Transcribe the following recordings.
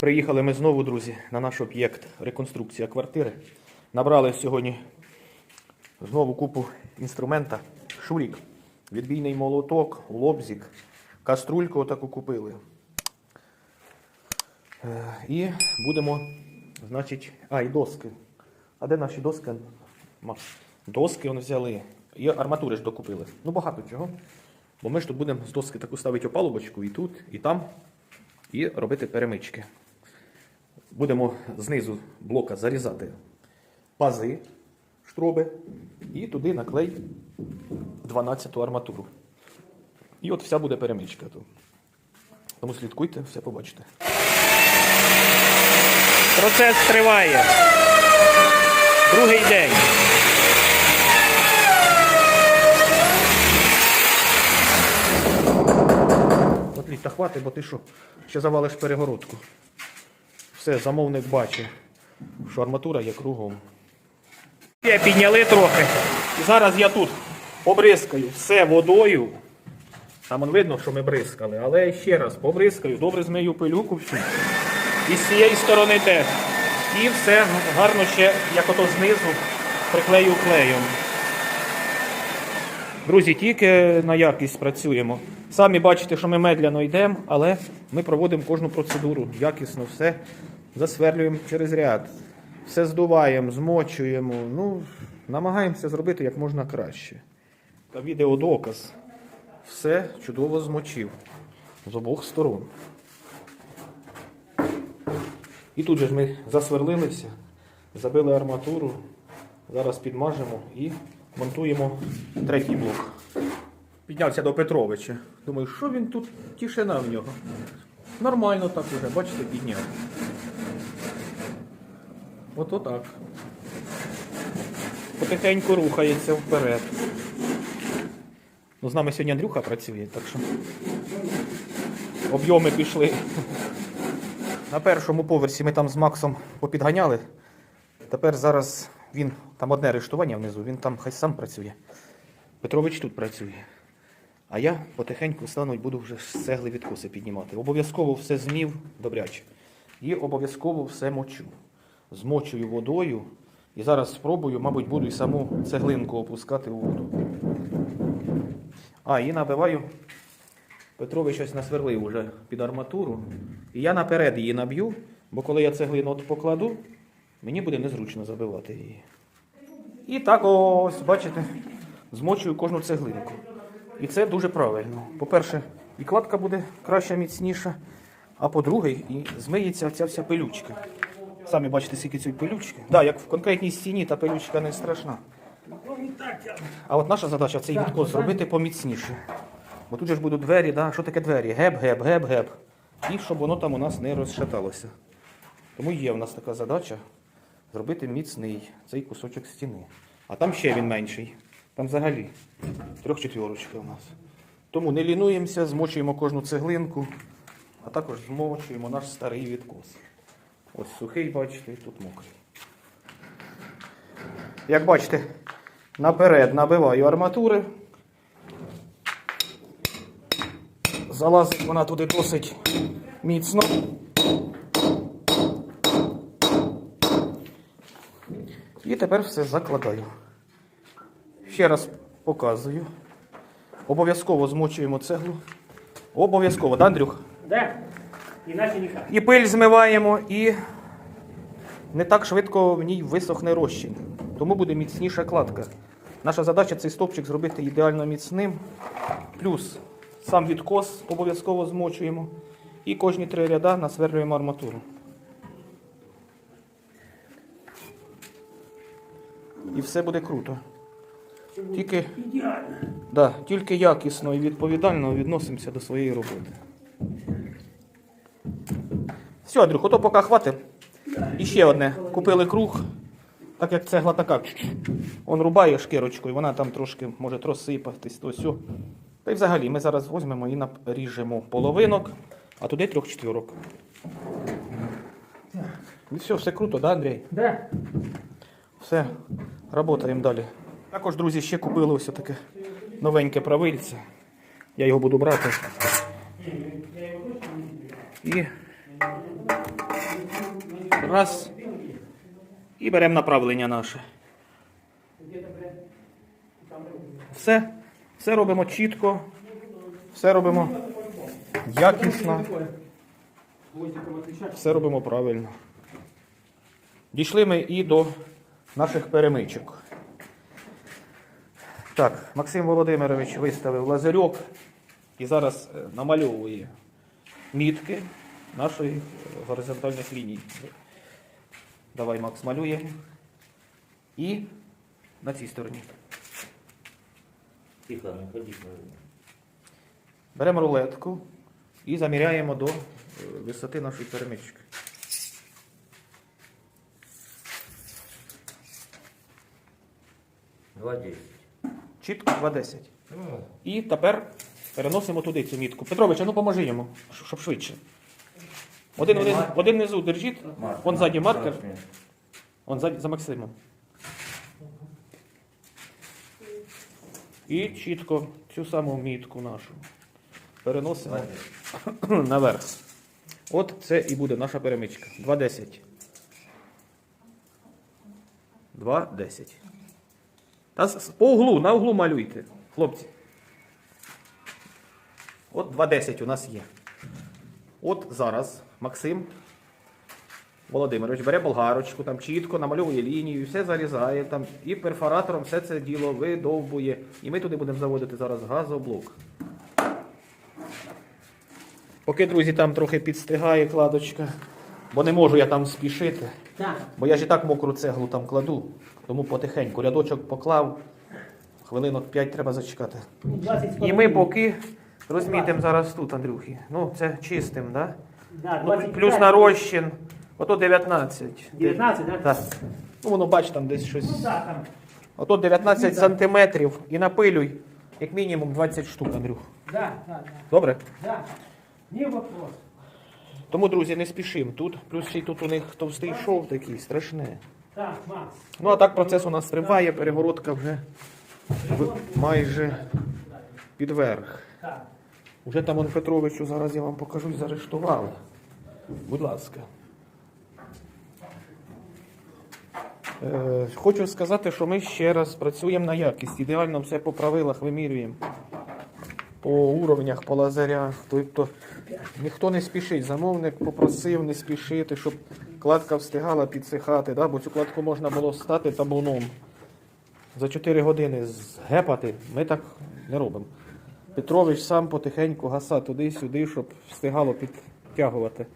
Приїхали ми знову, друзі, на наш об'єкт реконструкція квартири. Набрали сьогодні знову купу інструмента. Шурік, відбійний молоток, лобзик, каструльку отаку купили. Е, І будемо, значить, а, і доски. А де наші доски? Доски вони взяли. І арматури ж докупили. Ну, багато чого. Бо ми ж тут будемо з доски таку ставити опалубочку і тут, і там, і робити перемички. Будемо знизу блока зарізати пази, штроби, і туди наклей 12-ту арматуру. І от вся буде перемичка тут. Тому слідкуйте, все побачите. Процес триває. Другий день. От літ, та хвати, бо ти що, ще завалиш перегородку. Все, замовник бачить, що арматура є кругом. Підняли трохи. І зараз я тут побризкаю все водою. Там видно, що ми бризкали, але ще раз побризкаю, добре змию пилюку всю. І з цієї сторони теж. І все гарно ще, як ото знизу, приклею клеєм. Друзі, тільки на якість працюємо. Самі бачите, що ми медляно йдемо, але ми проводимо кожну процедуру якісно, все засверлюємо через ряд, все здуваємо, змочуємо. Ну, намагаємося зробити як можна краще. Та відеодоказ. Все чудово змочив з обох сторон. І тут же ж ми засверлилися, забили арматуру, зараз підмажемо і монтуємо третій блок. Піднявся до Петровича. Думаю, що він тут, тишина в нього. Нормально так уже, бачите, підняв. От отак. Потихеньку рухається вперед. Ну, з нами сьогодні Андрюха працює, так що об'єми пішли. На першому поверсі ми там з Максом попідганяли. Тепер зараз він, там одне арештування внизу, він там хай сам працює. Петрович тут працює. А я потихеньку стану буду вже з цегли відкоси піднімати. Обов'язково все змів добряче. І обов'язково все мочу. Змочую водою. І зараз спробую, мабуть, буду і саму цеглинку опускати у воду. А, і набиваю. Петрович щось насверлив уже під арматуру. І я наперед її наб'ю, бо коли я цеглину от покладу, мені буде незручно забивати її. І так ось, бачите, змочую кожну цеглинку. І це дуже правильно. По-перше, і кладка буде краща, міцніша, а по-друге, і змиється ця вся пилючка. Самі бачите, скільки цієї пилючки. Так, да, як в конкретній стіні, та пилючка не страшна. А от наша задача цей відкос зробити поміцніше. Бо тут же ж будуть двері, да? що таке двері? Геп, геп, геп, геп. І щоб воно там у нас не розшаталося. Тому є в нас така задача зробити міцний цей кусочок стіни. А там ще він менший. Там взагалі трьохчетверочка у нас. Тому не лінуємося, змочуємо кожну цеглинку, а також змочуємо наш старий відкос. Ось сухий, бачите, і тут мокрий. Як бачите, наперед набиваю арматури. Залазить вона туди досить міцно. І тепер все закладаю. Ще раз показую. Обов'язково змочуємо цеглу. Обов'язково, да, Андрюх? Да, иначе никак. І пиль змиваємо, і не так швидко в ній висохне розчин. Тому буде міцніша кладка. Наша задача цей стовпчик зробити ідеально міцним. Плюс сам відкос обов'язково змочуємо. І кожні три ряда насверлюємо арматуру. І все буде круто. Тільки, да, тільки якісно і відповідально відносимося до своєї роботи. Все, Андрюх, ото поки хватить. І ще одне. Купили круг, так як цегла така. Он рубає шкірочкою, вона там трошки може розсипатись, то сьо. Та й взагалі ми зараз візьмемо і наріжемо половинок, а туди трьох четвірок. І все, все круто, да, Андрій? Да. Все, працюємо далі. Також, друзі, ще купили ось таке новеньке правильце. Я його буду брати. І Раз. І беремо направлення наше. Все. Все робимо чітко. Все робимо якісно. Все робимо правильно. Дійшли ми і до наших перемичок. Так, Максим Володимирович виставив лазерок і зараз е, намальовує мітки нашої горизонтальних ліній. Давай, Макс, малює. І на цій стороні. Тихо, не ходи. Беремо рулетку і заміряємо до е, висоти нашої перемички. Два десять. Чітко 2,10. Ну, І тепер переносимо туди цю мітку. Петрович, а ну поможи йому, щоб швидше. Один, один, один внизу держіть, вон ззаді маркер, вон ззаді за Максимом. І чітко цю саму мітку нашу переносимо наверх. От це і буде наша перемичка. 2,10. 2,10. Та по углу, на углу малюйте, хлопці. От 2,10 у нас є. От зараз Максим Володимирович бере болгарочку, там чітко намальовує лінію, все зарізає там, і перфоратором все це діло видовбує. І ми туди будемо заводити зараз газоблок. Поки, друзі, там трохи підстигає кладочка, бо не можу я там спішити. Так. Бо я ж і так мокру цеглу там кладу, тому потихеньку. Рядочок поклав, хвилинок 5 треба зачекати. І ми поки розмітимо зараз тут, Андрюхи. Ну, це чистим, да? Да, Ну, 25. плюс на розчин. Ото 19. 19, да? Так. Ну, воно бач там десь щось. Ну так, там. Ото 19 сантиметрів і напилюй, як мінімум 20 штук, Андрюх. Да, да, да. Добре? Да. Не вопрос. Тому, друзі, не спішимо. Тут, плюс ще й тут у них товстий шов такий, страшне. Так, Макс. Ну а так процес у нас триває, перегородка вже в- майже підверх. Так. Уже там он Петровичу зараз я вам покажу і заарештували. Будь ласка. Е, хочу сказати, що ми ще раз працюємо на якість. Ідеально все по правилах вимірюємо. По уровнях, по лазерях. Тобто ніхто не спішить. Замовник попросив не спішити, щоб кладка встигала підсихати. Да? Бо цю кладку можна було стати табуном. За 4 години згепати. Ми так не робимо. Петрович сам потихеньку гаса туди-сюди, щоб встигало підтягувати.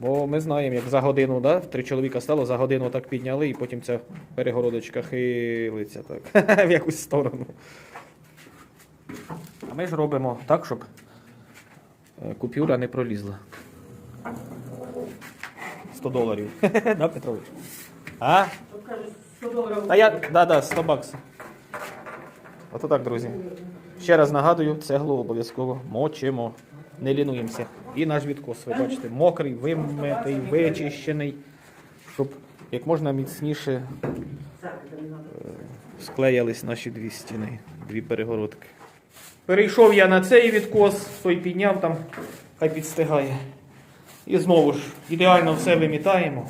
Бо ми знаємо, як за годину, да? три чоловіка стало, за годину так підняли, і потім ця перегородочка хилиться так, в якусь сторону. А ми ж робимо так, щоб е, купюра не пролізла. 100 доларів. да, Петрович? А? Тут кажуть, 100 доларів. Та я, да, да, 100 баксів. Ото так, друзі. Ще раз нагадую, цеглу обов'язково мочимо. Не лінуємося. І наш відкос, ви бачите, мокрий, вимитий, вичищений, щоб як можна міцніше надо. склеїлись наші дві стіни, дві перегородки. Перейшов я на цей відкос, той підняв там, хай підстигає. І знову ж ідеально все вимітаємо,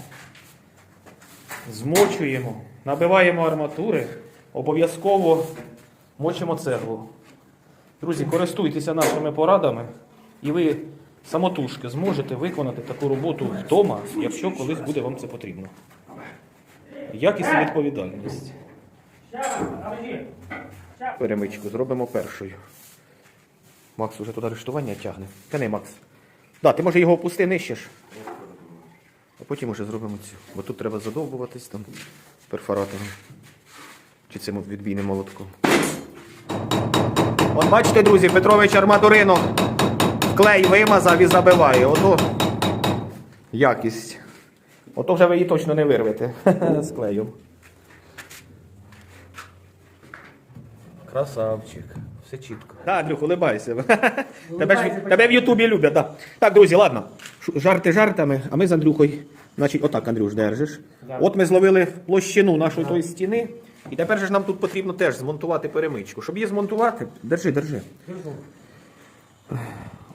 змочуємо, набиваємо арматури, обов'язково мочимо цеглу. Друзі, користуйтеся нашими порадами, і ви самотужки зможете виконати таку роботу вдома, якщо колись буде вам це потрібно. Якість і відповідальність. Перемичку зробимо першою. Макс уже туди арештування тягне. Тяни, Макс. Да, ти може його опусти ж. А потім уже зробимо цю. Бо тут треба задовбуватись там перфоратором. Чи цим відбійним молотком. От бачите, друзі, Петрович арматурину клей вимазав і забиває. Ото якість. Ото вже ви її точно не вирвете з клею. Красавчик. Все чітко. Так, Андрюх, улибайся. тебе, ж, тебе в Ютубі люблять, да. Так, друзі, ладно. Жарти жартами, а ми з Андрюхою, значить, отак, Андрюш, держиш. От ми зловили площину нашої тої стіни. І тепер же ж нам тут потрібно теж змонтувати перемичку. Щоб її змонтувати, держи, держи.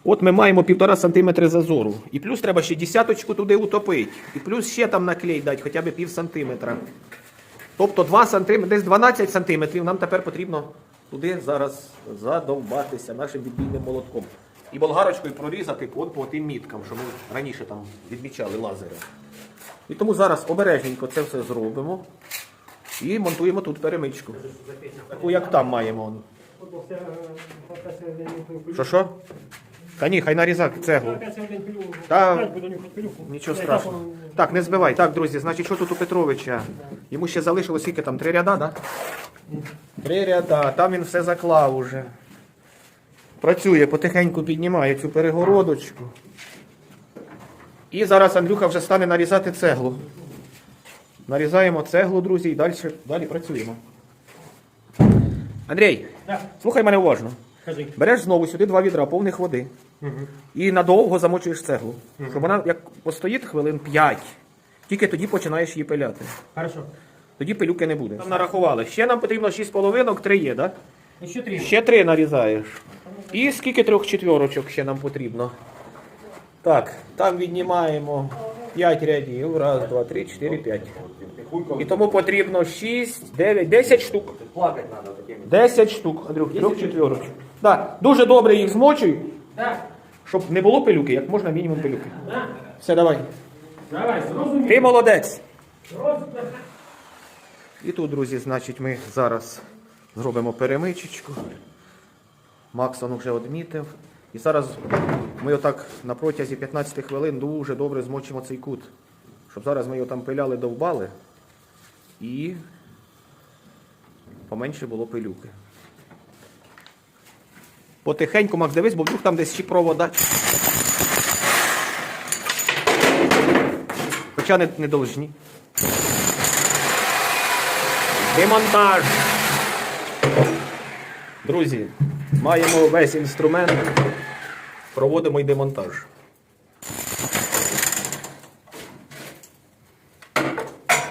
От ми маємо півтора сантиметри зазору. І плюс треба ще десяточку туди утопити. І плюс ще там наклей дати, хоча б пів сантиметра. Тобто 2 сантиметри, десь 12 сантиметрів нам тепер потрібно туди зараз задовбатися нашим відбійним молотком. І болгарочкою прорізати от по тим міткам, що ми раніше там відмічали лазером. І тому зараз обережненько це все зробимо. І монтуємо тут перемичку. Таку, як там маємо. Що що? Та ні, хай нарізак цеглу. Та- Нічого страшного. Так, не збивай. Так, друзі, значить, що тут у Петровича? Йому ще залишилось скільки там? Три ряда, так? Да? Три ряда. Там він все заклав уже. Працює, потихеньку піднімає цю перегородочку. І зараз Андрюха вже стане нарізати цеглу. Нарізаємо цеглу, друзі, і далі, далі працюємо. Андрій, Так, слухай мене уважно. Кажи. Береш знову сюди два відра повних води і надовго замочуєш цеглу. Щоб вона як постоїть хвилин 5, тільки тоді починаєш її пиляти. Хорошо. Тоді пилюки не буде. Там нарахували. Ще нам потрібно 6 половинок, 3 є, так? Еще три. Ще 3 нарізаєш. І скільки трьох четвірочок ще нам потрібно? Так, там віднімаємо 5 рядів. Раз, два, три, чотири, п'ять. І тому потрібно 6, 9, 10 штук. 10 штук, Андрюх, трьох четвірочок. Так, дуже добре їх змочуй, Так, щоб не було пилюки, як можна мінімум пилюки. Все, давай. Давай. Ти молодець. І тут, друзі, значить, ми зараз зробимо перемичечку. Максон вже відмітив. І зараз ми отак на протязі 15 хвилин дуже добре змочимо цей кут. Щоб зараз ми його там пиляли, довбали і поменше було пилюки. Потихеньку, Макс, дивись, бо вдруг там десь ще провода. Хоча не, не должні. Демонтаж. Друзі, маємо весь інструмент. Проводимо й демонтаж.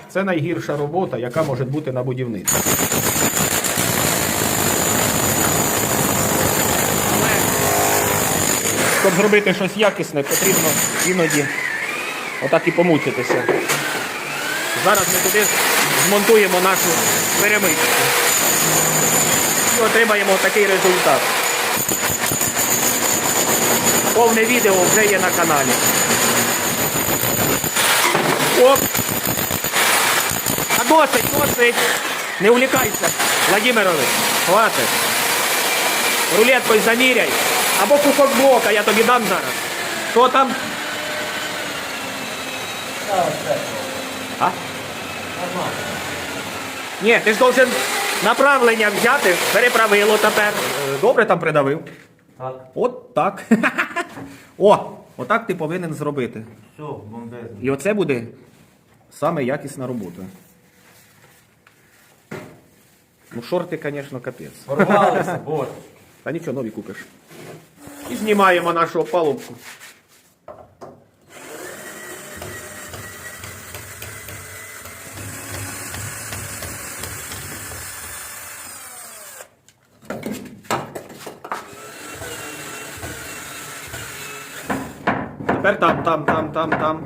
Це найгірша робота, яка може бути на будівництві. Щоб зробити щось якісне, потрібно іноді отак і помучитися. Зараз ми туди змонтуємо нашу перемичку. І отримаємо такий результат. Повне відео вже є на каналі. Оп! А досить, досить! Не увлікайся, Владимирович, хватить. Рулеткою заміряй. Або кусок блока я тобі дам зараз. Що там? А? Ні, ти ж должен направлення взяти, переправило тепер. Е, Добре там придавив. Так, От так. О, отак ти повинен зробити. все, бомбезно. І оце буде саме якісна робота. Ну, шорти, звісно, капець. Порвалися, боже. Та нічого, нові купиш. І знімаємо нашу опалубку. Тепер там, там, там, там, там.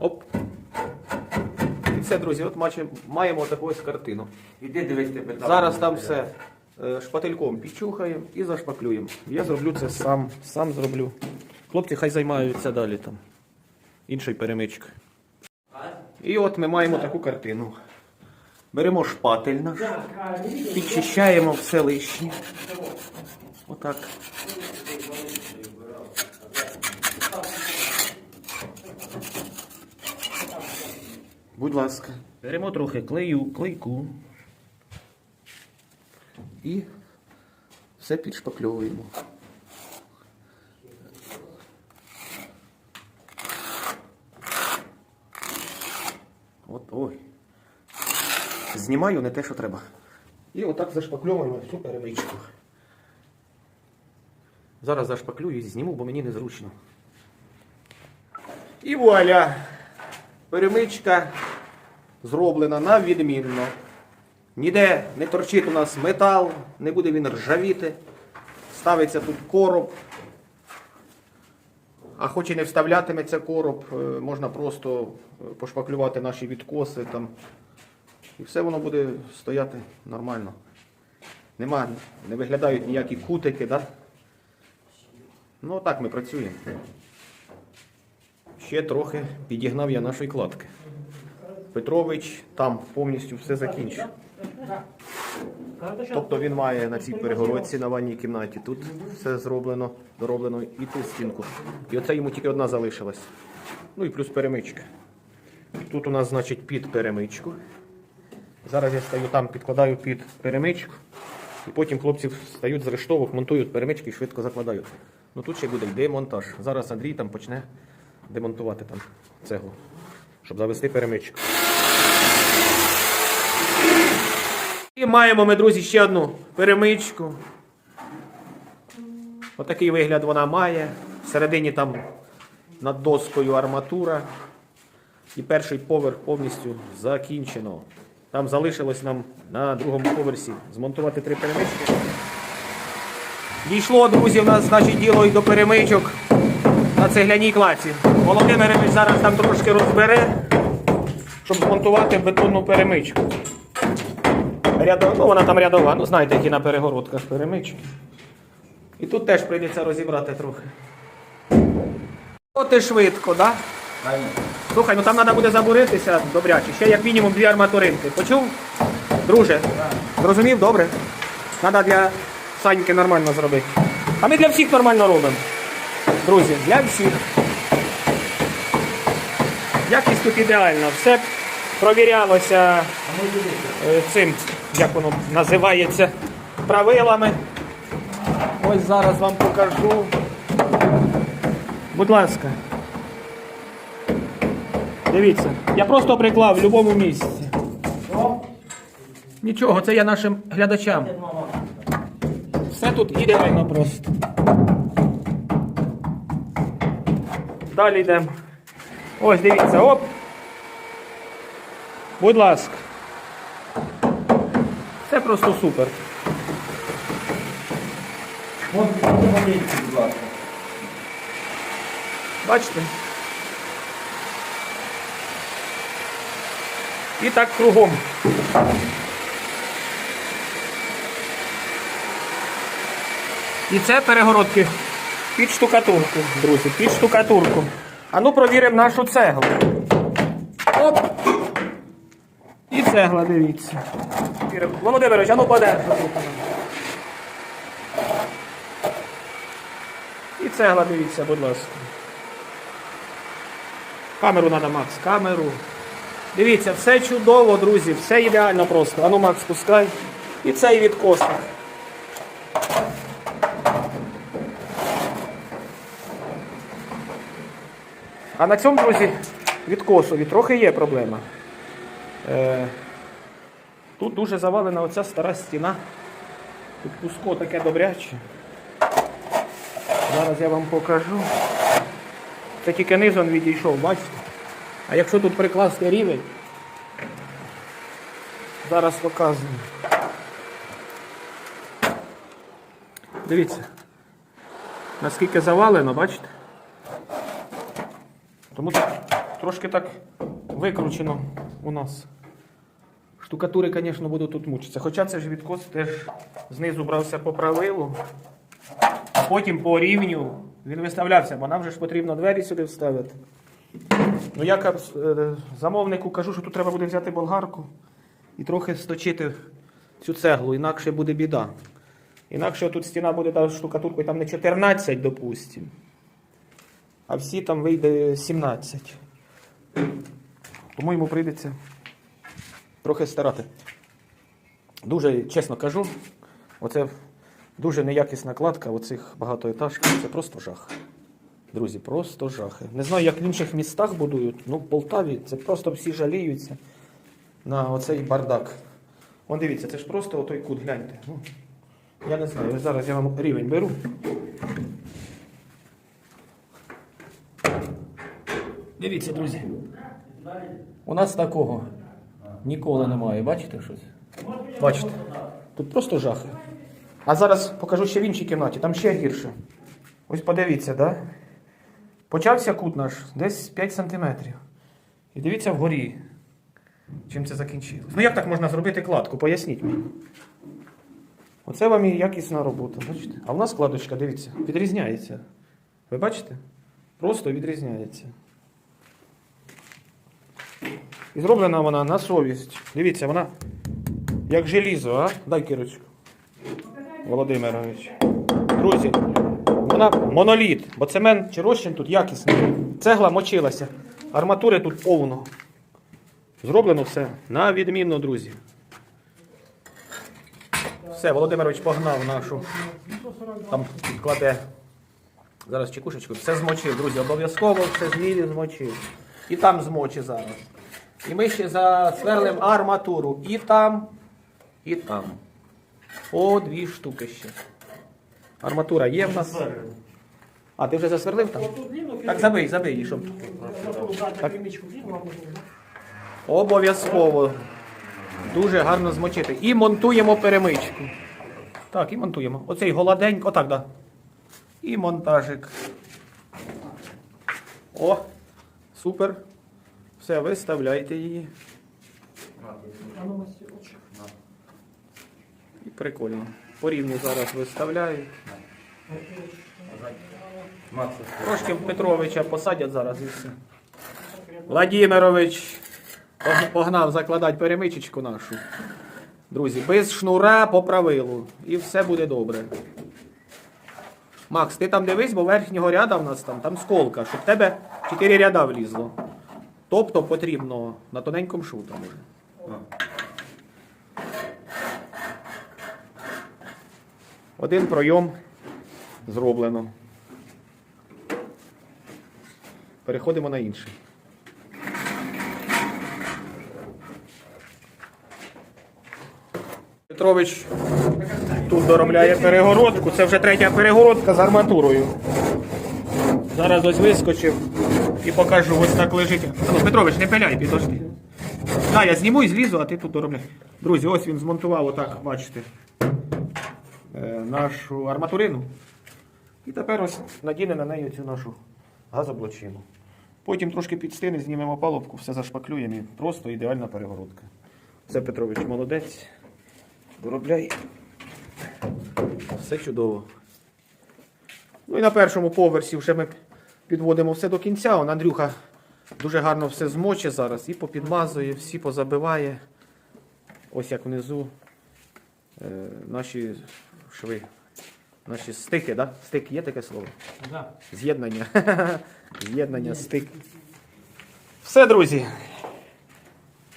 Оп. І все, друзі, от маче- маємо таку ось картину. Іди дивись тебе. Зараз там все шпательком підчухаємо і зашпаклюємо. Я зроблю це сам, сам зроблю. Хлопці хай займаються далі там. Іншою перемичкою. І от ми маємо таку картину. Беремо шпатель наш, підчищаємо все лишнє. Отак. Будь ласка. Беремо трохи клею, клейку. І все підшпакльовуємо. От ой. Знімаю не те, що треба. І отак зашпакльовуємо всю перемичку. Зараз зашпаклюю і зніму, бо мені незручно. І вуаля! Перемичка зроблена на відмінно. Ніде не торчить у нас метал, не буде він ржавіти. ставиться тут короб. А хоч і не вставлятиметься короб, е, можна просто е, пошпаклювати наші відкоси там. І все воно буде стояти нормально. Нема, не виглядають ніякі кутики, да? Ну так ми працюємо. Ще трохи підігнав я нашої кладки. Петрович там повністю все закінчив. Тобто він має на цій перегородці на ванній кімнаті. Тут все зроблено, дороблено і ту стінку. І оце йому тільки одна залишилась. Ну і плюс перемичка. Тут у нас, значить, під перемичку. Зараз я стою там, підкладаю під перемичку. І потім хлопці стають з рештовок, монтують перемички і швидко закладають. Ну тут ще буде демонтаж. Зараз Андрій там почне демонтувати там цеглу, щоб завести перемичку. І маємо ми, друзі, ще одну перемичку. Отакий вигляд вона має. Всередині там над доскою арматура. І перший поверх повністю закінчено. Там залишилось нам на другому поверсі змонтувати три перемички. Дійшло, друзі, в нас значить діло і до перемичок на цегляній клаці. Володимирович зараз там трошки розбере, щоб змонтувати бетонну перемичку. Рядо... Ну, вона там рядова, ну знаєте, які на перегородках перемички. І тут теж прийдеться розібрати трохи. От і швидко, так? Да? Слухай, ну там треба буде забуритися добряче. Ще як мінімум дві арматуринки. Почув? Друже? Зрозумів? Добре. Треба для Саньки нормально зробити. А ми для всіх нормально робимо. Друзі, для всіх. Якість тут ідеальна. Все провірялося е, цим, як воно називається, правилами. Ось зараз вам покажу. Будь ласка. Дивіться, я просто приклав в будь-якому місці. Нічого, це я нашим глядачам. Все тут ідеально просто. Далі йдемо. Ось дивіться, оп. Будь ласка. Це просто супер. Вон, будь ласка. Бачите? І так кругом. І це перегородки під штукатурку, друзі, під штукатурку. А ну провіримо нашу цеглу. Оп! І цегла, дивіться. Володимирович, а ну подержи. І цегла, дивіться, будь ласка. Камеру треба, Макс, камеру. Дивіться, все чудово, друзі, все ідеально просто. Ану, Макс, пускай. І цей відкосник. А на цьому, друзі, відкосові трохи є проблема. Е, тут дуже завалена оця стара стіна. Тут пуско таке добряче. Зараз я вам покажу. Це тільки низом відійшов, бачите? А якщо тут прикласти рівень, зараз показую. Дивіться, наскільки завалено, бачите? Тому трошки так викручено у нас. Штукатури, звісно, будуть тут мучитися. Хоча це ж відкос теж знизу брався по правилу, а потім по рівню він виставлявся, бо нам же ж потрібно двері сюди вставити. Ну я е, замовнику кажу, що тут треба буде взяти болгарку і трохи сточити цю цеглу, інакше буде біда. Інакше тут стіна буде та штукатуркою там не 14, допустимо, а всі там вийде 17. Тому йому прийдеться трохи старати. Дуже чесно кажу, оце дуже неякісна кладка оцих багатоетажків. Це просто жах. Друзі, просто жахи. Не знаю, як в інших містах будують, ну в Полтаві це просто всі жаліються на оцей бардак. Вон дивіться, це ж просто отой кут, гляньте. Ну, я не знаю, зараз я вам рівень беру. Дивіться, друзі. У нас такого ніколи немає. Бачите щось? Бачите? Тут просто жахи. А зараз покажу ще в іншій кімнаті, там ще гірше. Ось подивіться, да? Почався кут наш десь 5 сантиметрів. І дивіться вгорі. Чим це закінчилось. Ну як так можна зробити кладку? Поясніть мені. Оце вам і якісна робота, бачите? А в нас кладочка, дивіться, відрізняється. Ви бачите? Просто відрізняється. І зроблена вона на совість. Дивіться, вона як желізо, а? Дай кирочку. Володимирович. Друзі, вона моноліт, бо цемент чи розчин тут якісний. Цегла мочилася. Арматури тут повно. Зроблено все на відмінно, друзі. Все, Володимирович погнав нашу. Там кладе. Зараз чекушечку. Все змочив, друзі. Обов'язково все змірі змочив. І там змочи зараз. І ми ще засверлимо арматуру. І там, і там. По дві штуки ще. Арматура є в нас. А, ти вже засверлив там? Так забий, забий, щоб. Так. Обов'язково. Дуже гарно змочити. І монтуємо перемичку. Так, і монтуємо. Оцей голоденько, отак, да. І монтажик. О, супер. Все, виставляйте її. І прикольно. По рівню зараз виставляють. Трошки Петровича посадять зараз і все. Владимирович погнав закладати перемичечку нашу. Друзі, без шнура по правилу. І все буде добре. Макс, ти там дивись, бо верхнього ряда в нас там, там сколка, щоб в тебе 4 ряда влізло. Тобто потрібно на тоненькому шуту. Один пройом зроблено. Переходимо на інший. Петрович тут доробляє перегородку. Це вже третя перегородка з арматурою. Зараз ось вискочив і покажу, ось так лежить. Ну, Петрович, не пиляй, підожди. Так, я зніму і злізу, а ти тут доробляй. Друзі, ось він змонтував, отак, бачите, е, нашу арматурину. І тепер ось надіне на неї цю нашу газоблочину. Потім трошки підстини, знімемо палубку, все зашпаклюємо і просто ідеальна перегородка. Це Петрович молодець. Доробляй. Все чудово. Ну і на першому поверсі вже ми підводимо все до кінця. Он Андрюха дуже гарно все змоче зараз і попідмазує, всі позабиває. Ось як внизу е, наші шви. Наші стики, да? Стик є таке слово? Да. З'єднання. З'єднання стик. Все, друзі.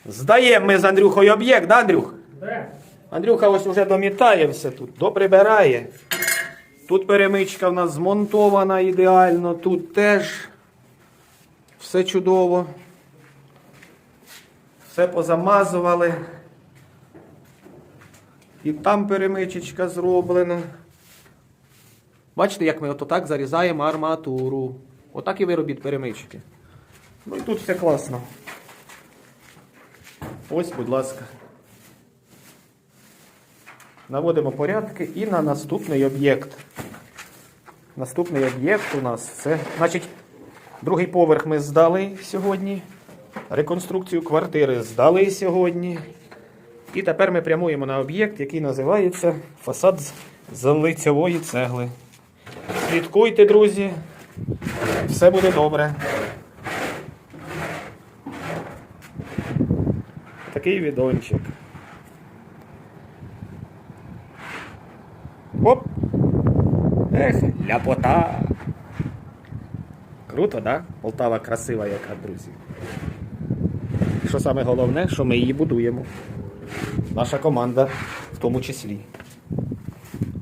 Здаємо ми з Андрюхою об'єкт, да, Андрюх? Да. Андрюха ось уже домітає все тут, доприбирає. Тут перемичка в нас змонтована ідеально, тут теж все чудово. Все позамазували. І там перемичечка зроблена. Бачите, як ми ото так зарізаємо арматуру. Отак і ви робіть перемички. Ну і тут все класно. Ось, будь ласка. Наводимо порядки і на наступний об'єкт. Наступний об'єкт у нас це, значить, другий поверх ми здали сьогодні. Реконструкцію квартири здали сьогодні. І тепер ми прямуємо на об'єкт, який називається фасад з- лицевої цегли. Слідкуйте, друзі. Все буде добре. Такий відончик. Оп! Ех, ляпота. Круто, да? Полтава красива яка, друзі. Що саме головне, що ми її будуємо. Наша команда в тому числі.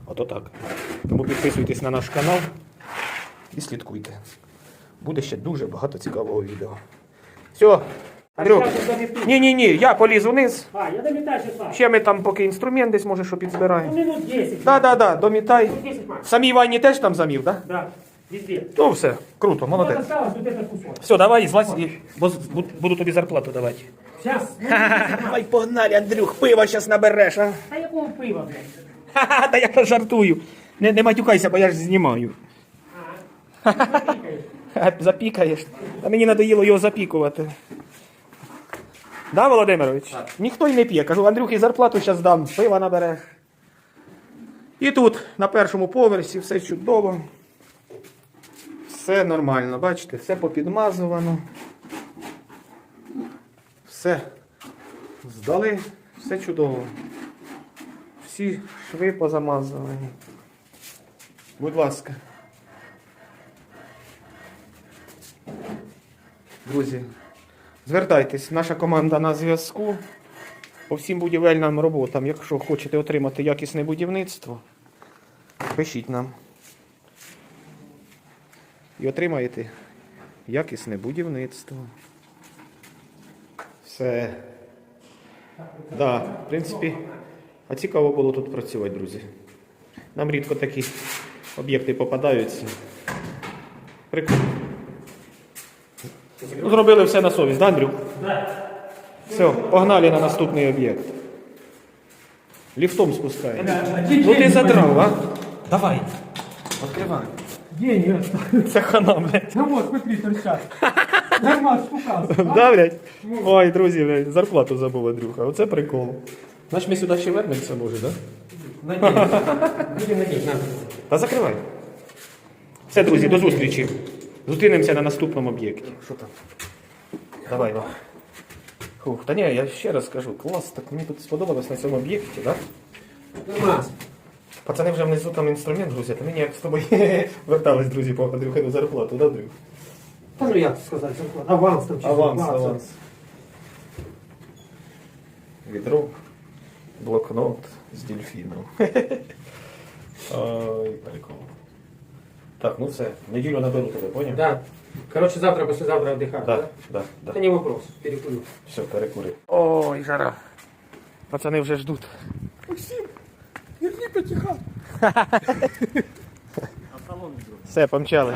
Ото так. Тому підписуйтесь на наш канал і слідкуйте. Буде ще дуже багато цікавого відео. Все. Андрюк, ні, ні, ні, я полізу вниз. А, я домітаю ще сам. Ще ми там поки інструмент десь може, що Ну, підзбираємо. минут 10. Да, да, да, домітай. 10 макс. В самій ванні теж там замів, да? Да, везде. Ну все, круто, Вот молодець. осталось вот этот кусок. Все, давай, злазь, і бо з- бу- буду тобі зарплату давати. Сейчас. Давай погнали, Андрюх, пиво зараз набереш, а? А якого пива, блядь? Ха-ха, та я жартую. Не, не матюкайся, бо я ж знімаю. Ха, Запікаєш. Та мені надоїло його запікувати. Да, Володимирович? Ніхто й не п'є. Кажу, Андрюхі зарплату зараз дам, пива набере. І тут, на першому поверсі, все чудово. Все нормально, бачите, все попідмазувано. Все здали, все чудово. Всі шви позамазувані. Будь ласка. Друзі, звертайтесь, наша команда на зв'язку. По всім будівельним роботам, якщо хочете отримати якісне будівництво, пишіть нам. І отримаєте якісне будівництво. Все. Да, в принципі, а цікаво було тут працювати, друзі. Нам рідко такі об'єкти попадаються. Прикольно. Ну, Зробили все на совість, да, Андрюк? Все, погнали на наступний об'єкт. Ліфтом спускаємо. Ну ти задрав, а? Давай. Відкривай. Деньги. Це хана, блядь. Ну вот, смотри, торчат. Нормально, спукался. Да, блядь? Ой, друзі, блядь, зарплату забув, Андрюха. Оце прикол. Значить, ми сюди ще вернемося, може? Да? Будем надеть, надо. Та закривай. Все, друзі, до зустрічі. Зустрінемося на наступному об'єкті. Що там? Давай, Ва. Фух, та ні, я ще раз скажу, клас, так мені тут сподобалось на цьому об'єкті, так? Нормально. Пацани вже внизу там інструмент грузять, а мені як з тобою вертались, друзі, по Андрюхину зарплату, да, Андрюх? Да ну як сказати, зарплата. аванс там чисто. Аванс, 20. аванс. Відро, блокнот з дельфіном. Ой, прикол. Так, ну все, неділю наберу тебе, поняв? Да. Короче, завтра, послезавтра отдыхать, Да, да? да, да. Это не вопрос, перекурю. Все, перекури. Ой, жара. Пацани вже ждуть. Верни потихо. Все, помчали.